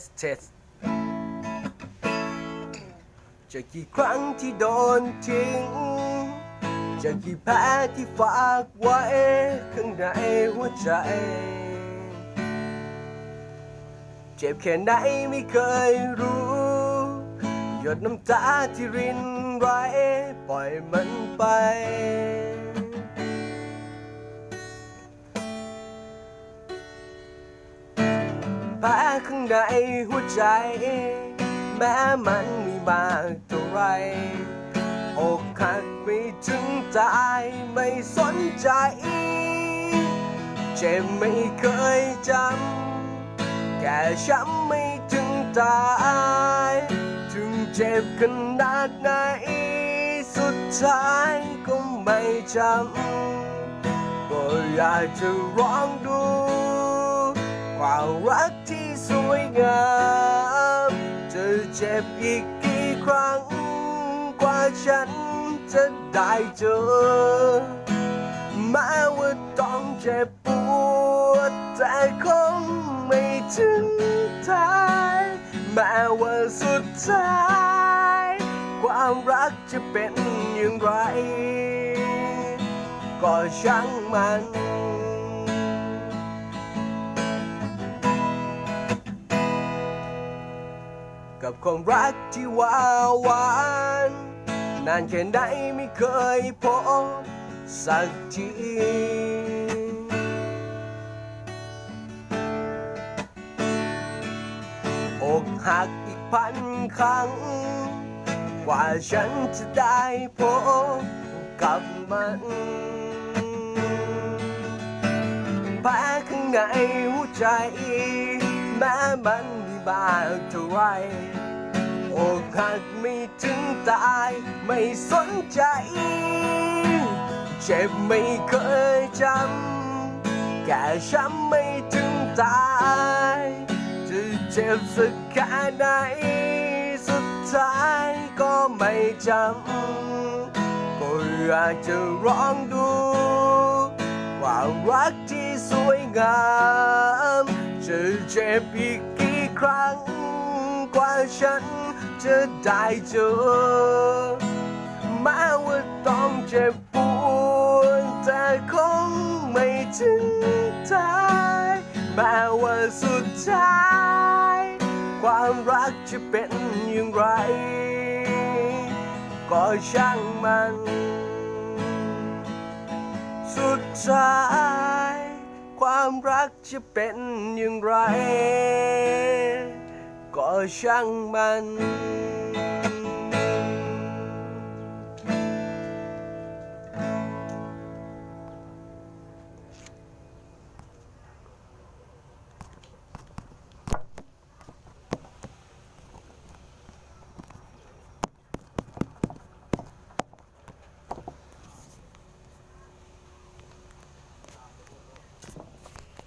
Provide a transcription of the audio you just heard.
สเทสจะกี่ครั้งที่โดนทิ้ง จะกี่แผลที่ฝากไว้ ข้างในหัวใจ เจ็บแค่ไหนไม่เคยรู้ หยดน้ำตาที่รินไหลปล่อยมันไป ลข้างในหัวใจ แม้มันมีมากเท่าไรอกหักไม่ถึงตายไม่สนใจ เจ็บไม่เคยจำ แก่ช้ำไม่ถึงตาย ถึงเจ็บขนาดไหน สุดท้ายก็ไม่จำ ก็อยากจะร้องดู รักที่สวยงามจะเจ็บอีกกี่ครั้ง กว่าฉันจะได้เจอ แม้ว่าต้องเจ็บปวด แต่คงไม่ถึงท้าย แม้ว่าสุดท้าย ความรักจะเป็นอย่างไร ก็ช่างมัน กับความรักที่หวานหวาน นานแค่ไหนไม่เคยพบสักทีอกหักอีกพันครั้ง กว่าฉันจะได้พบกับมันแผลข้างในหัวใจ แม้มัน บาเท่าไรอกหักไม่ถึงตายไม่สนใจ เจ็บไม่เคยจำแก่ช้ำไม่ถึงตาย จะเจ็บสักแค่ไหน สุดท้ายก็ไม่จำก็อยากจะร้องดูความรักที่สวยงามจะเจ็บอีกกี่ ครั้ง กว่าฉันจะได้เจอแม้ว่าต้องเจ็บปวดแต่คงไม่ถึงท้ายแม้ว่าสุดท้าย ความรักจะเป็นอย่างไร ก็ช่างมัน สุดท้าย ความรักจะเป็นอย่างไร ก็ช่างมัน